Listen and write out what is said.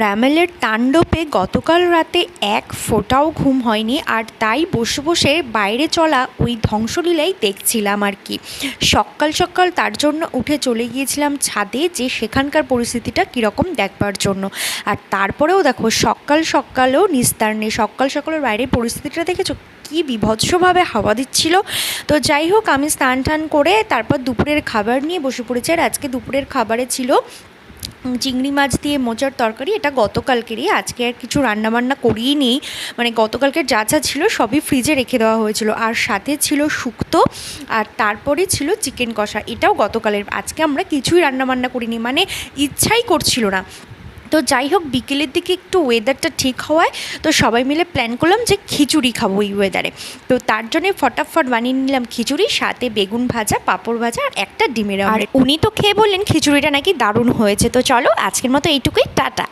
র্যামেলের তাণ্ডবে গতকাল রাতে এক ফোঁটাও ঘুম হয়নি আর তাই বসে বসে বাইরে চলা ওই ধ্বংসলীলাই দেখছিলাম আর কি। সকাল সকাল তার জন্য উঠে চলে গিয়েছিলাম ছাদে যে সেখানকার পরিস্থিতিটা কীরকম দেখবার জন্য। আর তারপরেও দেখো সকাল সকালেও নিস্তার নেই। সকাল সকালের বাইরের পরিস্থিতিটা দেখেছ? কি বিভৎসভাবে হাওয়া দিচ্ছিল। তো যাই হোক আমি স্নান টান করে তারপর দুপুরের খাবার নিয়ে বসে পড়েছি আর আজকে দুপুরের খাবারে ছিল চিংড়ি মাছ দিয়ে মোচার তরকারি, এটা গতকালকেরই। আজকে আর কিছু রান্নাবান্না করিয়ে নিই মানে গতকালকের যা যা ছিল সবই ফ্রিজে রেখে দেওয়া হয়েছিল। আর সাথে ছিল শুক্তো, আর তারপরে ছিল চিকেন কষা। এটাও গতকালের। আজকে আমরা কিছুই রান্নাবান্না করিনি। মানে ইচ্ছাই করছিল না। তো যাই হোক, বিকেলের দিকে একটু ওয়েদারটা ঠিক হওয়ায় তো সবাই মিলে প্ল্যান করলাম যে খিচুড়ি খাব এই ওয়েদারে তো তার জন্যে ফটাফট বানিয়ে নিলাম খিচুড়ি, সাথে বেগুন ভাজা, পাঁপড় ভাজা আর একটা ডিমের আর উনি তো খেয়ে বললেন খিচুড়িটা নাকি দারুণ হয়েছে। তো চলো, আজকের মতো এইটুকুই। টাটা।